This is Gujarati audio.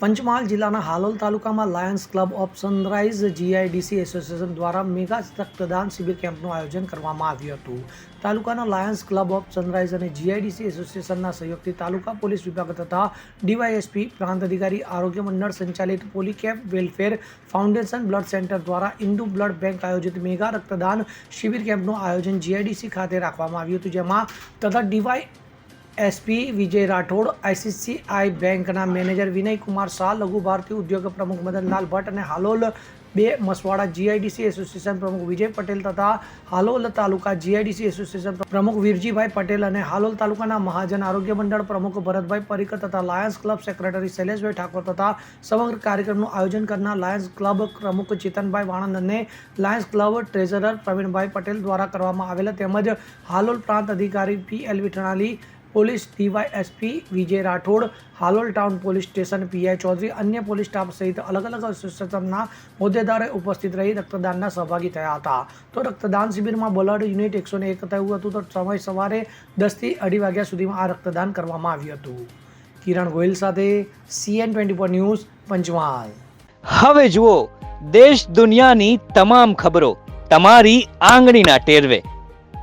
પંચમહાલ જિલ્લાના હાલોલ તાલુકામાં lions club of sunrise GIDC association દ્વારા મેગા રક્તદાન શિબિર કેમ્પનું આયોજન કરવામાં આવ્યું હતું. તાલુકાના લાયન્સ ક્લબ ઓફ સનરાઇઝ અને જીઆઈડીસી એસોસિએશનના સહયોગથી તાલુકા પોલીસ વિભાગ તથા ડીવાયએસપી પ્રાંત અધિકારી, આરોગ્ય મંડળ સંચાલિત Polycap welfare foundation blood centre દ્વારા ઇન્ડુ બ્લડ બેંક આયોજિત મેગા રક્તદાન શિબિર કેમ્પનું આયોજન જીઆઈડીસી ખાતે રાખવામાં આવ્યું હતું, જેમાં તથા DY SP Vijay Rathod ICCI બેંકના મેનેજર વિનય કુમાર શાહ, લઘુ ભારતીય ઉદ્યોગ પ્રમુખ મદનલાલ ભટ્ટ અને હાલોલ બે મસવાડા જીઆઈડીસી એસોસિએશન પ્રમુખ વિજય પટેલ તથા હાલોલ તાલુકા જીઆઈડીસી એસોસિએશન પ્રમુખ વીરજીભાઈ પટેલ અને હાલોલ તાલુકાના મહાજન આરોગ્ય મંડળ પ્રમુખ ભરતભાઈ પરીકર તથા lions club secretary Shaileshbhai Thakor તથા સમગ્ર કાર્યક્રમનું આયોજન કરનાર લાયન્સ ક્લબ પ્રમુખ ચેતનભાઈ વાણંદ અને Lions club treasurer Pravinbhai Patel દ્વારા કરવામાં આવેલા તેમજ હાલોલ પ્રાંત અધિકારી P L Vithanali police DYSP Vijay Rathod, Halol town police station PI Chaudhary, અન્ય પોલીસ સ્ટાફ સહિત અલગ અલગ એસોસિએશનના હોદ્દેદારોએ ઉપસ્થિત રહી રક્તદાનના સહભાગી થયા હતા. તો રક્તદાન શિબિરમાં બ્લડ યુનિટ એકસો ને એક થયું હતું, તો સમય સવારે દસથી અઢી વાગ્યા સુધીમાં આ રક્તદાન કરવામાં આવ્યું હતું. કિરણ ગોયલ સાથે CN twenty four news, Panchmahal. હવે જુઓ, દેશ દુનિયાની તમામ ખબરો, તમારી આંગળીના ટેરવે.